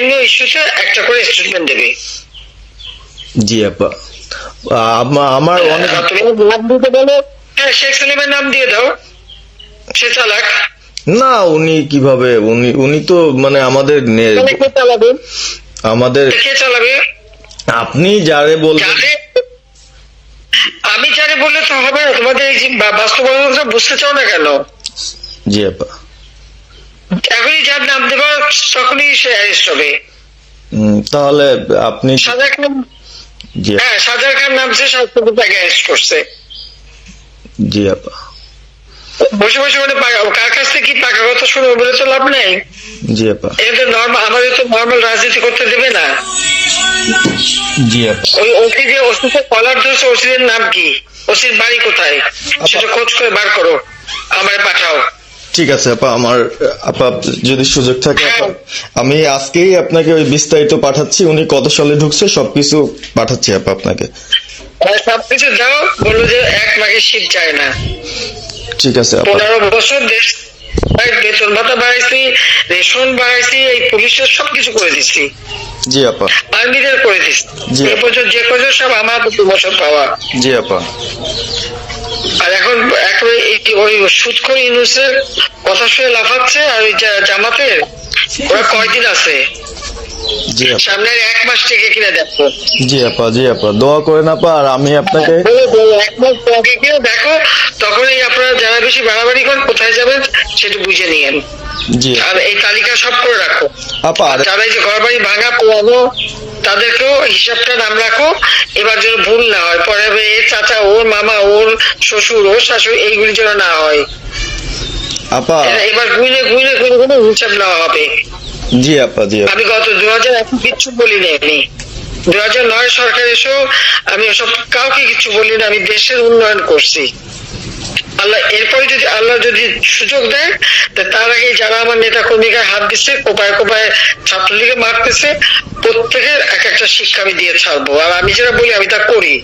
বিভিন্ন ইস্যুতে একটা করে স্টেটমেন্ট দেবে। জি আপা। আমা- আমার অনেক নাম দিতে বলো। হ্যাঁ শেখ সালিমের নাম দিয়ে দাও। সে চালাক। না উনি কীভাবে? উনি উনি তো মানে আমাদের নে- কে চালাবে? আমাদের কে চালাবে? আপনি যারে বলবেন আমি যারে বললে তো হবে না। তোমাদের বাস্তবতা বুঝতে চাও না কেন? জি আপা। এখনই যার নাম দেবো তখনই সে অ্যারেস্ট হবে। তাহলে আপনি সাজার খান হ্যাঁ সাজার খান নামছে স্বাস্থ্য তাকে অ্যারেস্ট করছে। জি আপা। বসে বসে মানে কার কাছ থেকে কি পাকা কথা শুনব বলে তো লাভ নেই। জি আপা। এটা নর্মাল আমাদের তো নর্মাল রাজনীতি করতে দেবে না। জি আপা। ওই ওসি যে ওসিতে কলার ধরছে ওসিদের নাম কি? ওসির বাড়ি কোথায়? সেটা খোঁজ করে বার করো। আমার পাঠাও। ঠিক আছে আপা আমার আপা যদি সুযোগ থাকে। আমি আজকেই আপনাকে ওই বিস্তারিত পাঠাচ্ছি উনি কত সালে ঢুকছে সবকিছু পাঠাচ্ছি আপা আপনাকে। সবকিছু দাও বলল যে এক শীত যায় না। ঠিক আছে আপা। পনেরো বছর দেশ বেতন ভাতা বাড়াইছি রেশন বাড়াইছি এই পুলিশের সবকিছু করে দিচ্ছি জি আপা। আর্মিদের করে দিচ্ছি বছর যে কজন সব আমার প্রমোশন পাওয়া জি আপা। আর এখন একেবারে ওই সুৎখর ইউনুসের কথা শুনে লাফাচ্ছে আর ওই জামাতের? ওরা কয়দিন আছে? জি সামনের এক মাস থেকে কিনা দেখো। জি আপা জি আপা। দোয়া করেন আপা আর আমি আপনাকে বলো, বলো, এক মাস আগে কিনা দেখো তখনই আপনারা যারা বেশি বাড়াবাড়ি করেন কোথায় যাবেন সেটা বুঝে নিয়েন। জি। আর এই তালিকা সব করে রাখো। আপা যারা এই যে ঘর বাড়ি ভাঙা তাদেরকেও হিসাবটা নাম রাখো। এবার যেন ভুল না হয় পরে চাচা ওর মামা ওর শ্বশুর ওর শাশুড়ি এইগুলি যেন না হয়। আপা। এবার গুইলে গুইলে করে করে হিসাব নেওয়া হবে। জি আপা জি আমি গত দু হাজার এখন কিচ্ছু বলি আমি। দু হাজার নয় সরকার এসেও আমি ওসব কাউকে কিছু বলি না আমি দেশের উন্নয়ন করছি। আল্লাহ এরপরে যদি আল্লাহ যদি সুযোগ দেয় তা তার আগে যারা আমার নেতা কর্মীকে হাত দিচ্ছে কোপায় কোপায় ছাত্রলীগে মারতেছে প্রত্যেকের এক একটা শিক্ষা আমি দিয়ে ছাড়বো। আর আমি যেটা বলি আমি তা করি।